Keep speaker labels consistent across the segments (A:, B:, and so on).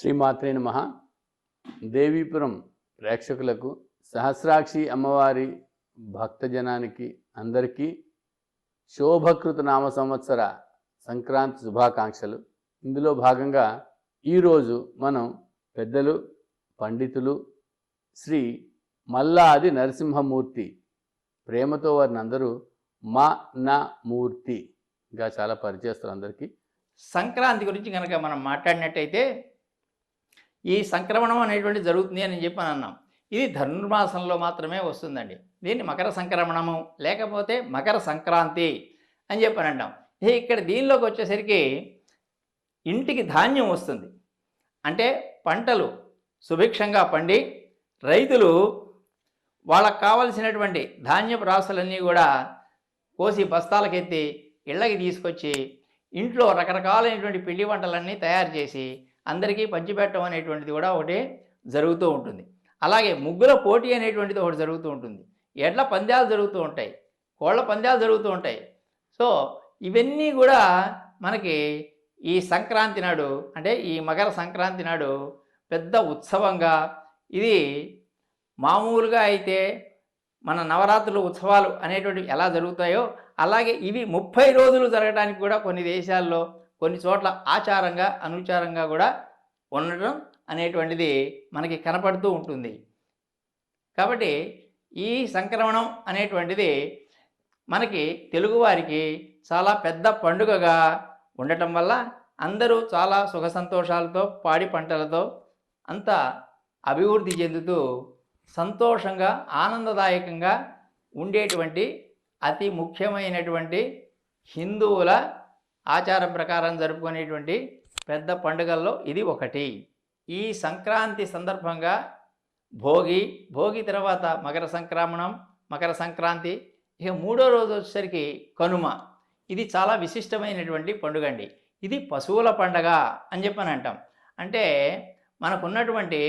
A: శ్రీమాత్రే నమ. దేవీపురం ప్రేక్షకులకు సహస్రాక్షి అమ్మవారి భక్తజనానికి అందరికీ శోభకృత నామ సంవత్సర సంక్రాంతి శుభాకాంక్షలు. ఇందులో భాగంగా ఈరోజు మనం పెద్దలు పండితులు శ్రీ మల్లాది నరసింహమూర్తి ప్రేమతో వారిని అందరూ మా నా మూర్తిగా చాలా పరిచయస్తారు అందరికీ
B: సంక్రాంతి గురించి కనుక మనం మాట్లాడినట్టయితే ఈ సంక్రమణం అనేటువంటి జరుగుతుంది అని చెప్పి అన్నాం ఇది ధనుర్మాసంలో మాత్రమే వస్తుందండి. దీన్ని మకర సంక్రమణము లేకపోతే మకర సంక్రాంతి అని చెప్పి అంటాం ఇక్కడ దీనిలోకి వచ్చేసరికి ఇంటికి ధాన్యం వస్తుంది. అంటే పంటలు సుభిక్షంగా పండి రైతులు వాళ్ళకు కావలసినటువంటి ధాన్యపు రాసులన్నీ కూడా కోసి బస్తాలకెత్తి ఇళ్ళకి తీసుకొచ్చి ఇంట్లో రకరకాలైనటువంటి పిండి వంటలన్నీ తయారు చేసి అందరికీ పంచిపెట్టడం అనేటువంటిది కూడా ఒకటి జరుగుతూ ఉంటుంది. అలాగే ముగ్గుల పోటీ అనేటువంటిది ఒకటి జరుగుతూ ఉంటుంది. ఎడ్ల పందాలు జరుగుతూ ఉంటాయి. కోళ్ళ పందాలు జరుగుతూ ఉంటాయి. సో ఇవన్నీ కూడా మనకి ఈ సంక్రాంతి నాడు అంటే ఈ మకర సంక్రాంతి నాడు పెద్ద ఉత్సవంగా ఇది మామూలుగా అయితే మన నవరాత్రులు ఉత్సవాలు అనేటువంటివి ఎలా జరుగుతాయో అలాగే ఇవి ముప్పై రోజులు జరగడానికి కూడా కొన్ని దేశాల్లో కొన్ని చోట్ల ఆచారంగా అనుచారంగా కూడా ఉండటం అనేటువంటిది మనకి కనపడుతూ ఉంటుంది. కాబట్టి ఈ సంక్రమణం అనేటువంటిది మనకి తెలుగువారికి చాలా పెద్ద పండుగగా ఉండటం వల్ల అందరూ చాలా సుఖ సంతోషాలతో పాడి పంటలతో అంత అభివృద్ధి చెందుతూ సంతోషంగా ఆనందదాయకంగా ఉండేటువంటి అతి ముఖ్యమైనటువంటి హిందువుల ఆచారం ప్రకారం జరుపుకునేటువంటి పెద్ద పండుగల్లో ఇది ఒకటి. ఈ సంక్రాంతి సందర్భంగా భోగి భోగి తర్వాత మకర సంక్రమణం మకర సంక్రాంతి ఇక మూడో రోజు వచ్చేసరికి కనుమ. ఇది చాలా విశిష్టమైనటువంటి పండుగ అండి. ఇది పశువుల పండగ అని చెప్పని అంటాం. అంటే మనకున్నటువంటి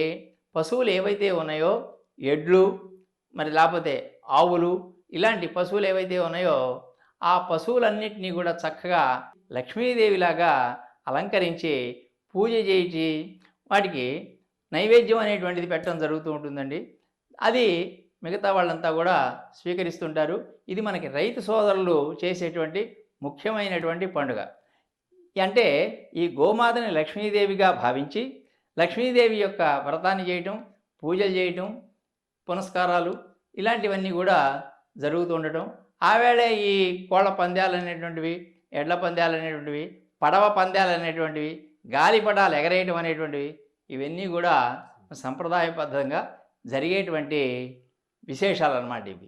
B: పశువులు ఏవైతే ఉన్నాయో ఎడ్లు మరి లేకపోతే ఆవులు ఇలాంటి పశువులు ఏవైతే ఉన్నాయో ఆ పశువులన్నింటినీ కూడా చక్కగా లక్ష్మీదేవిలాగా అలంకరించి పూజ చేయించి వాటికి నైవేద్యం అనేటువంటిది పెట్టడం జరుగుతూ ఉంటుందండి. అది మిగతా వాళ్ళంతా కూడా స్వీకరిస్తుంటారు. ఇది మనకి రైతు సోదరులు చేసేటువంటి ముఖ్యమైనటువంటి పండుగ. అంటే ఈ గోమాతని లక్ష్మీదేవిగా భావించి లక్ష్మీదేవి యొక్క వ్రతాన్ని చేయటం పూజలు చేయటం పునస్కారాలు ఇలాంటివన్నీ కూడా జరుగుతూ ఉండటం. ఆవేళ ఈ కోళ్ళ పందాలు అనేటువంటివి ఎడ్ల పందాలు అనేటువంటివి పడవ పందాలు అనేటువంటివి గాలిపటాలు ఎగరేయటం అనేటువంటివి ఇవన్నీ కూడా సంప్రదాయబద్ధంగా జరిగేటువంటి విశేషాలు అన్నమాట ఇవి.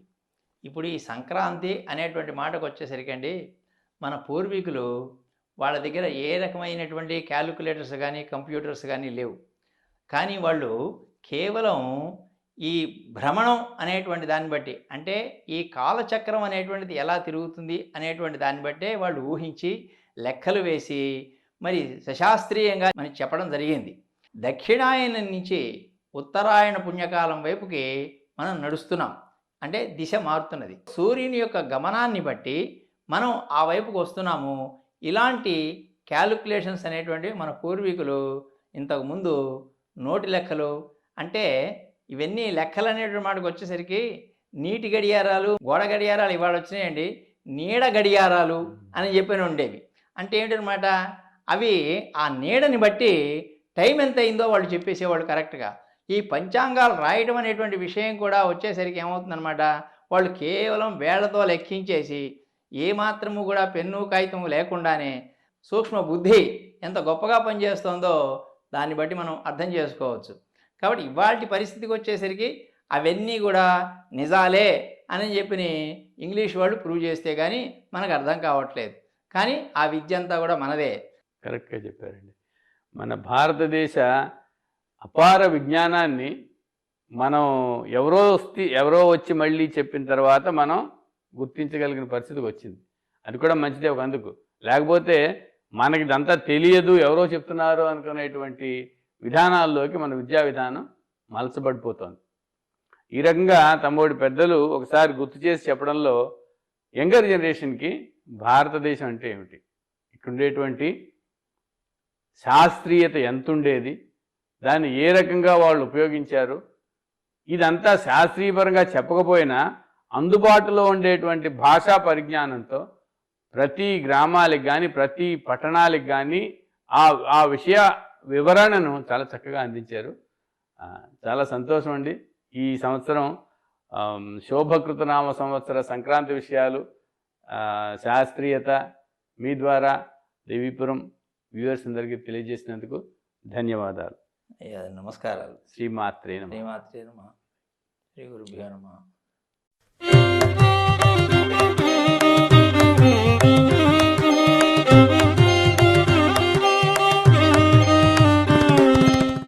B: ఇప్పుడు ఈ సంక్రాంతి అనేటువంటి మాటకు వచ్చేసరికండి మన పూర్వీకులు వాళ్ళ దగ్గర ఏ రకమైనటువంటి క్యాలిక్యులేటర్స్ కానీ కంప్యూటర్స్ కానీ లేవు. కానీ వాళ్ళు కేవలం ఈ భ్రమణం అనేటువంటి దాన్ని బట్టి అంటే ఈ కాలచక్రం అనేటువంటిది ఎలా తిరుగుతుంది అనేటువంటి దాన్ని బట్టే వాళ్ళు ఊహించి లెక్కలు వేసి మరి సశాస్త్రీయంగా మనకి చెప్పడం జరిగింది. దక్షిణాయనం నుంచి ఉత్తరాయణ పుణ్యకాలం వైపుకి మనం నడుస్తున్నాం. అంటే దిశ మారుతున్నది. సూర్యుని యొక్క గమనాన్ని బట్టి మనం ఆ వైపుకు వస్తున్నాము. ఇలాంటి క్యాలిక్యులేషన్స్ అనేటువంటివి మన పూర్వీకులు ఇంతకుముందు నోటి లెక్కలు అంటే ఇవన్నీ లెక్కలు అనేటువంటి మాటకు వచ్చేసరికి నీటి గడియారాలు గోడ గడియారాలు ఇవాళ వచ్చినాయండి. నీడ గడియారాలు అని చెప్పిన ఉండేవి. అంటే ఏంటనమాట అవి ఆ నీడని బట్టి టైం ఎంత అయిందో వాళ్ళు చెప్పేసేవాళ్ళు కరెక్ట్గా ఈ పంచాంగాలు రాయడం అనేటువంటి విషయం కూడా వచ్చేసరికి ఏమవుతుందన్నమాట? వాళ్ళు కేవలం వేళ్ళతో లెక్కించేసి ఏమాత్రము కూడా పెన్ను కాగితము లేకుండానే సూక్ష్మ బుద్ధి ఎంత గొప్పగా పనిచేస్తుందో దాన్ని బట్టి మనం అర్థం చేసుకోవచ్చు. కాబట్టి ఇవాళ పరిస్థితికి వచ్చేసరికి అవన్నీ కూడా నిజాలే అని చెప్పి ఇంగ్లీష్ వాళ్ళు ప్రూవ్ చేస్తే కానీ మనకు అర్థం కావట్లేదు. కానీ ఆ విద్య అంతా కూడా మనదే.
A: కరెక్ట్గా చెప్పారండి. మన భారతదేశ అపార విజ్ఞానాన్ని మనం ఎవరో వస్తే ఎవరో వచ్చి మళ్ళీ చెప్పిన తర్వాత మనం గుర్తించగలిగిన పరిస్థితికి వచ్చింది. అది కూడా మంచిదే ఒక అందుకు. లేకపోతే మనకి ఇదంతా తెలియదు ఎవరో చెప్తున్నారు అనుకునేటువంటి విధానాల్లోకి మన విద్యా విధానం మలచబడిపోతుంది. ఈ రకంగా తమ్ముడి పెద్దలు ఒకసారి గుర్తు చేసి చెప్పడంలో యంగర్ జనరేషన్కి భారతదేశం అంటే ఏమిటి? ఇక్కడ ఉండేటువంటి శాస్త్రీయత ఎంత ఉండేది దాన్ని ఏ రకంగా వాళ్ళు ఉపయోగించారు? ఇదంతా శాస్త్రీయపరంగా చెప్పకపోయినా అందుబాటులో ఉండేటువంటి భాషా పరిజ్ఞానంతో ప్రతి గ్రామాలకు కానీ ప్రతి పట్టణాలకు కానీ ఆ ఆ విషయ వివరణను చాలా చక్కగా అందించారు. చాలా సంతోషం అండి. ఈ సంవత్సరం శోభకృతనామ సంవత్సర సంక్రాంతి విషయాలు శాస్త్రీయత మీ ద్వారా దేవీపురం వ్యూవర్స్ అందరికీ తెలియజేసినందుకు ధన్యవాదాలు.
B: నమస్కారాలు.
A: శ్రీమాత్రే.
B: శ్రీమాత్రే నమ. శ్రీ గురుభ్యో నమ.